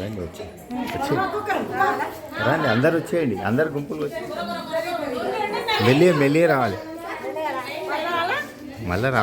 రండి వచ్చి రండి అందరు వచ్చేయండి. అందరు గుంపులు వచ్చి మెల్లి మెల్లి రావాలి. మళ్ళీ రా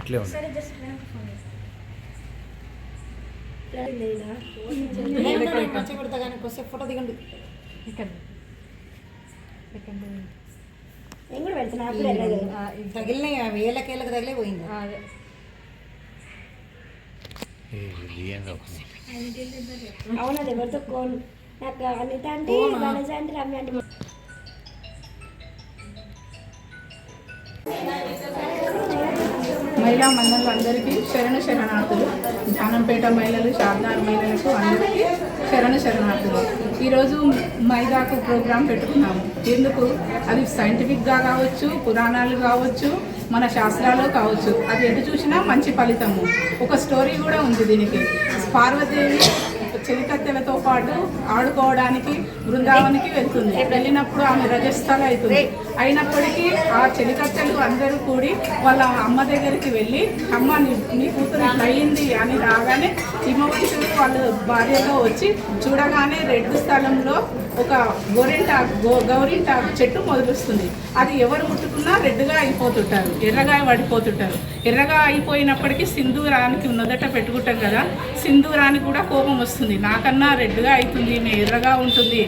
అట్లే ఉంది. సరే జస్ట్ ఫోన్ ఫోటో దిగండి. నేను కూడా తగిలినాయి అవి ఏళ్ళకేళ్ళకి తగిలే పోయింది. అవును అది ఎవరితో కోన్ నాకు అనిత అంటే వనజ అంటే రమ్య అంటే మహిళా మండలందరికీ శరణ శరణార్థులు. జానంపేట మహిళలు శారదార్ మహిళలకు అందరికీ శరణ శరణార్థులు. ఈరోజు మైదాకు ప్రోగ్రాం పెట్టుకున్నాము. ఎందుకు? అది సైంటిఫిక్గా కావచ్చు పురాణాలు కావచ్చు మన శాస్త్రాలు కావచ్చు. అది ఎటు చూసినా మంచి ఫలితము. ఒక స్టోరీ కూడా ఉంది దీనికి. పార్వతీదేవి చెలికత్తెలతో పాటు ఆడుకోవడానికి బృందావనికి వెళ్తుంది. వెళ్ళినప్పుడు ఆమె రజస్థల అవుతుంది అయినప్పటికీ ఆ చెలికత్తెలు అందరూ కూడి వాళ్ళ అమ్మ దగ్గరికి వెళ్ళి అమ్మ నీ కూతురు ఇట్లా అని రాగానే హిమవంతుడు వాళ్ళ భార్యతో వచ్చి చూడగానే రెడ్ స్థలంలో ఒక గోరింటాకు గో గౌరింటాకు చెట్టు మొదలుస్తుంది. అది ఎవరు ముట్టుకున్నా రెడ్డుగా అయిపోతుంటారు ఎర్రగా పడిపోతుంటారు ఎర్రగా అయిపోయినప్పటికీ సింధూరానికి మొదట పెట్టుకుంటాం కదా సింధూరానికి కూడా కోపం వస్తుంది. నాకన్నా రెడ్డుగా అవుతుంది మేము ఎర్రగా ఉంటుంది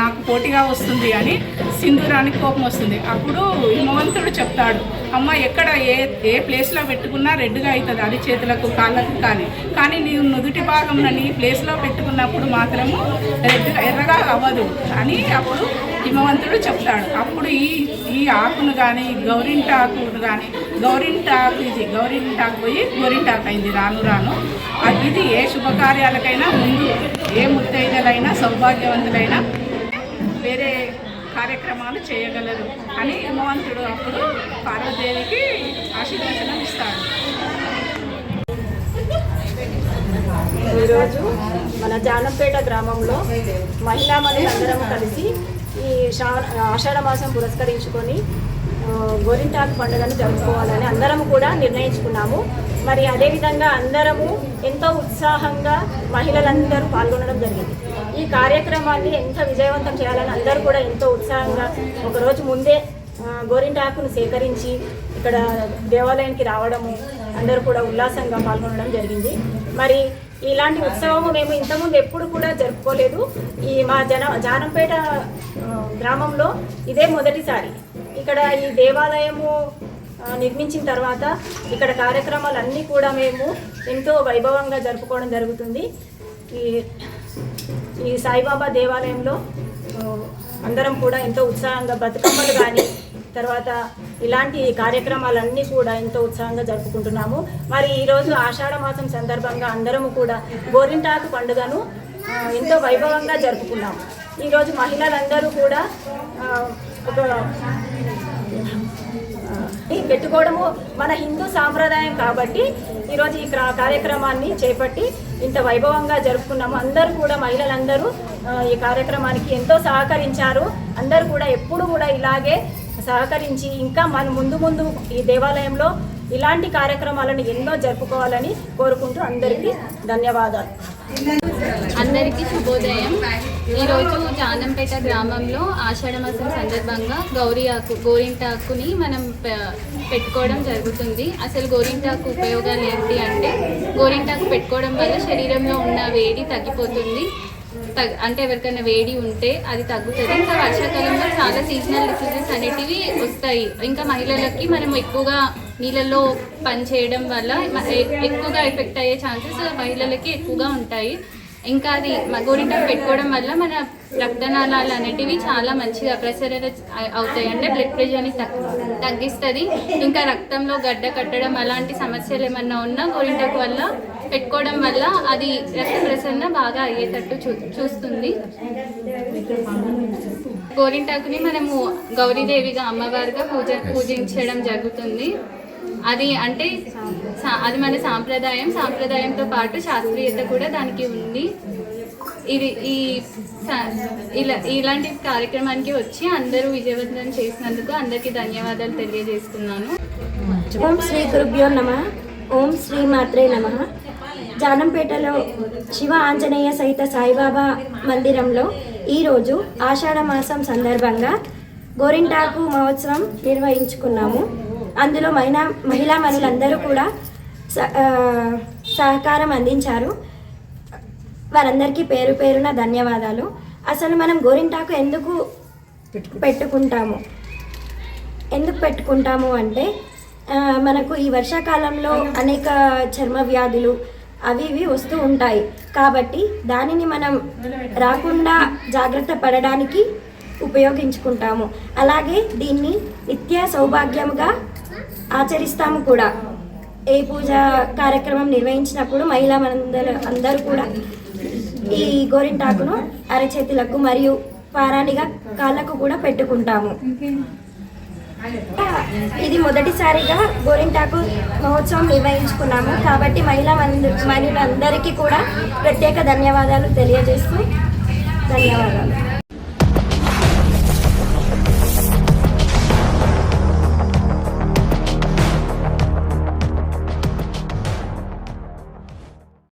నాకు పోటీగా వస్తుంది అని సింధూరానికి కోపం వస్తుంది. అప్పుడు హిమవంతుడు చెప్తాడు అమ్మ ఎక్కడ ఏ ఏ ప్లేస్లో పెట్టుకున్నా రెడ్గా అవుతుంది అది చేతులకు కాళ్ళకు కానీ. కానీ నీవు నుదుటి భాగంలో నీ ప్లేస్లో పెట్టుకున్నప్పుడు మాత్రము రెడ్గా ఎర్రగా అవ్వదు. అని అప్పుడు హిమవంతుడు చెప్తాడు. అప్పుడు ఈ ఈ ఆకును కానీ గౌరింటాకును కానీ గౌరింటాకు ఇది గౌరింటాకు పోయి గోరింటాకు అయింది రాను రాను. ఆ ఇది ఏ శుభకార్యాలకైనా ముందు ఏ ముత్తైదలైనా సౌభాగ్యవంతులైనా వేరే కార్యక్రమాలు చేయగలరు అని హనుమంతుడు అప్పుడు పార్వదేవికి ఆశీర్వచనం ఇస్తాడు. ఈరోజు మన జానంపేట గ్రామంలో మహిళా అందరం కలిసి ఈ ఆషాఢ మాసం పురస్కరించుకొని గోరింటాకు పండుగను జరుపుకోవాలని అందరం కూడా నిర్ణయించుకున్నాము. మరి అదేవిధంగా అందరము ఎంతో ఉత్సాహంగా మహిళలందరూ పాల్గొనడం జరిగింది. ఈ కార్యక్రమాన్ని ఎంత విజయవంతం చేయాలని అందరూ కూడా ఎంతో ఉత్సాహంగా ఒకరోజు ముందే గోరింటాకును సేకరించి ఇక్కడ దేవాలయానికి రావడము అందరూ కూడా ఉల్లాసంగా పాల్గొనడం జరిగింది. మరి ఇలాంటి ఉత్సవము మేము ఇంతకుముందు ఎప్పుడు కూడా జరుపుకోలేదు. ఈ మా జన జానంపేట గ్రామంలో ఇదే మొదటిసారి. ఇక్కడ ఈ దేవాలయము నిర్మించిన తర్వాత ఇక్కడ కార్యక్రమాలన్నీ కూడా మేము ఎంతో వైభవంగా జరుపుకోవడం జరుగుతుంది. ఈ ఈ సాయిబాబా దేవాలయంలో అందరం కూడా ఎంతో ఉత్సాహంగా బతుకమ్మలు కానీ తర్వాత ఇలాంటి కార్యక్రమాలన్నీ కూడా ఎంతో ఉత్సాహంగా జరుపుకుంటున్నాము. మరి ఈరోజు ఆషాఢ మాసం సందర్భంగా అందరము కూడా గోరింటాకు పండుగను ఎంతో వైభవంగా జరుపుకున్నాము. ఈరోజు మహిళలందరూ కూడా ఒక పెట్టుకోవడము మన హిందూ సాంప్రదాయం కాబట్టి ఈరోజు ఈ క్రా- కార్యక్రమాన్ని చేపట్టి ఇంత వైభవంగా జరుపుకున్నాము. అందరూ కూడా మహిళలందరూ ఈ కార్యక్రమానికి ఎంతో సహకరించారు. అందరూ కూడా ఎప్పుడు కూడా ఇలాగే సహకరించి ఇంకా మన ముందు ముందు ఈ దేవాలయంలో ఇలాంటి కార్యక్రమాలను ఎన్నో జరుపుకోవాలని కోరుకుంటూ అందరికీ ధన్యవాదాలు. అందరికీ శుభోదయం. ఈరోజు జానంపేట గ్రామంలో ఆషాఢమాసం సందర్భంగా గౌరీ ఆకు గోరింటాకుని మనం పెట్టుకోవడం జరుగుతుంది. అసలు గోరింటాకు ఉపయోగాలు ఏంటి అంటే గోరింటాకు పెట్టుకోవడం వల్ల శరీరంలో ఉన్న వేడి తగ్గిపోతుంది. తగ్- అంటే ఎవరికైనా వేడి ఉంటే అది తగ్గుతుంది. ఇంకా వర్షాకాలంలో చాలా సీజనల్ డిసీజెస్ అనేటివి వస్తాయి. ఇంకా మహిళలకి మనం ఎక్కువగా నీళ్ళలో పని చేయడం వల్ల ఎక్కువగా ఎఫెక్ట్ అయ్యే ఛాన్సెస్ మహిళలకి ఎక్కువగా ఉంటాయి. ఇంకా అది మ- పెట్టుకోవడం వల్ల మన రక్తనాళాలు అనేటివి చాలా మంచిగా ప్రసరణ అవుతాయి. అంటే బ్లడ్ ప్రెషర్ని తగ్- తగ్గిస్తుంది. ఇంకా రక్తంలో గడ్డ కట్టడం అలాంటి సమస్యలు ఏమన్నా ఉన్నా గోరింటకు వల్ల పెట్టుకోవడం వల్ల అది రక్త ప్రసరణ బాగా అయ్యేటట్టు చూ చూస్తుంది. గోరింటాకుని మనము గౌరీదేవిగా అమ్మవారిగా పూజ పూజించడం జరుగుతుంది. అది అంటే సా- అది మన సాంప్రదాయం సాంప్రదాయంతో పాటు శాస్త్రీయత కూడా దానికి ఉంది. ఇది ఈ ఇలా ఇలాంటి కార్యక్రమానికి వచ్చి అందరూ విజయవంతం చేసినందుకు అందరికీ ధన్యవాదాలు తెలియజేస్తున్నాను. ఓం శ్రీ గురుభ్యో నమ ఓం శ్రీ మాత్రే నమ. జానంపేటలో శివ ఆంజనేయ సహిత సాయిబాబా మందిరంలో ఈరోజు ఆషాఢ మాసం సందర్భంగా గోరింటాకు మహోత్సవం నిర్వహించుకున్నాము. అందులో మహిళా మహిళా మనులందరూ కూడా సహకారం అందించారు. వారందరికీ పేరు పేరున ధన్యవాదాలు. అసలు మనం గోరింటాకు ఎందుకు పెట్టుకుంటాము? ఎందుకు పెట్టుకుంటాము అంటే మనకు ఈ వర్షాకాలంలో అనేక చర్మ వ్యాధులు అవి ఇవి వస్తూ ఉంటాయి. కాబట్టి దానిని మనం రాకుండా జాగ్రత్త పడడానికి ఉపయోగించుకుంటాము. అలాగే దీన్ని నిత్య సౌభాగ్యముగా ఆచరిస్తాము కూడా. ఏ పూజ కార్యక్రమం నిర్వహించినప్పుడు మహిళా మనందరూ అందరూ కూడా ఈ గోరింటాకును అరచేతులకు మరియు పారాణిగా కాళ్ళకు కూడా పెట్టుకుంటాము. ఇది మొదటిసారిగా గోరింటాకు మహోత్సవం నిర్వహించుకున్నాము. కాబట్టి మహిళా మహిళలందరికీ కూడా ప్రత్యేక ధన్యవాదాలు తెలియజేస్తూ ధన్యవాదాలు.